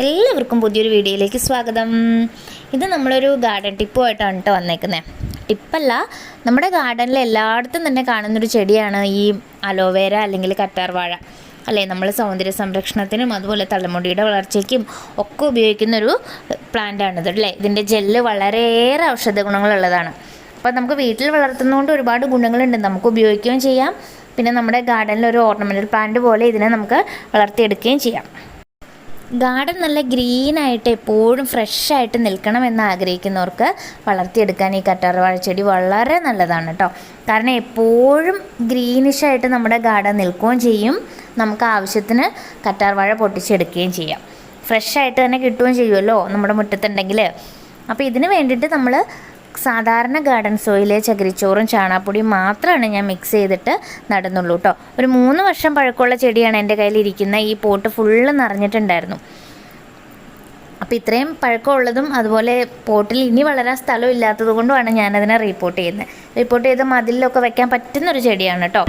എല്ലാവർക്കും പുതിയൊരു വീഡിയോയിലേക്ക് സ്വാഗതം. ഇത് നമ്മളൊരു ഗാർഡൻ ടിപ്പുമായിട്ടാണ് കേട്ടോ വന്നേക്കുന്നത് ടിപ്പല്ല നമ്മുടെ ഗാർഡനിൽ എല്ലായിടത്തും തന്നെ കാണുന്നൊരു ചെടിയാണ് ഈ അലോവേര അല്ലെങ്കിൽ കറ്റാർവാഴ. അല്ലേ നമ്മൾ സൗന്ദര്യ സംരക്ഷണത്തിനും അതുപോലെ തലമുടിയുടെ വളർച്ചയ്ക്കും ഒക്കെ ഉപയോഗിക്കുന്ന ഒരു പ്ലാന്റാണിത് അല്ലേ? ഇതിന്റെ ജെല്ല് വളരെയേറെ ഔഷധ ഗുണങ്ങളുള്ളതാണ്. അപ്പോൾ നമുക്ക് വീട്ടിൽ വളർത്തുന്നതുകൊണ്ട് ഒരുപാട് ഗുണങ്ങളുണ്ട്. നമുക്ക് ഉപയോഗിക്കുകയും ചെയ്യാം. പിന്നെ നമ്മുടെ ഗാർഡനിൽ ഒരു ഓർണമെന്റൽ പ്ലാന്റ് പോലെ ഇതിനെ നമുക്ക് വളർത്തിയെടുക്കുകയും ചെയ്യാം. ഗാർഡൻ നല്ല ഗ്രീനായിട്ട് എപ്പോഴും ഫ്രഷായിട്ട് നിൽക്കണം എന്ന് ആഗ്രഹിക്കുന്നവർക്ക് വളർത്തിയെടുക്കാൻ ഈ കറ്റാർവാഴ ചെടി വളരെ നല്ലതാണ് കേട്ടോ. കാരണം എപ്പോഴും ഗ്രീനിഷായിട്ട് നമ്മുടെ ഗാർഡൻ നിൽക്കുകയും ചെയ്യും. നമുക്ക് ആവശ്യത്തിന് കറ്റാർവാഴ പൊട്ടിച്ചെടുക്കുകയും ചെയ്യാം. ഫ്രഷായിട്ട് തന്നെ കിട്ടുകയും ചെയ്യുമല്ലോ നമ്മുടെ മുറ്റത്തുണ്ടെങ്കിൽ. അപ്പോൾ ഇതിന് വേണ്ടിയിട്ട് നമ്മൾ സാധാരണ ഗാർഡൻ സോയിലെ ചകിരിച്ചോറും ചാണാപ്പൊടിയും മാത്രമാണ് ഞാൻ മിക്സ് ചെയ്തിട്ട് നടുന്നുള്ളൂ കേട്ടോ ഒരു മൂന്ന് വർഷം പഴക്കമുള്ള ചെടിയാണ് എന്റെ കയ്യിലിരിക്കുന്ന ഈ പോട്ട് ഫുള്ള് നിറഞ്ഞിട്ടുണ്ടായിരുന്നു. അപ്പോൾ ഇത്രയും പഴക്കമുള്ളതും അതുപോലെ പോട്ടിൽ ഇനി വളരാൻ സ്ഥലം ഇല്ലാത്തത് കൊണ്ടുമാണ് ഞാനതിനെ റിപ്പോർട്ട് ചെയ്യുന്നത്. റിപ്പോർട്ട് ചെയ്ത് മതിലൊക്കെ വെക്കാൻ പറ്റുന്നൊരു ചെടിയാണ് കേട്ടോ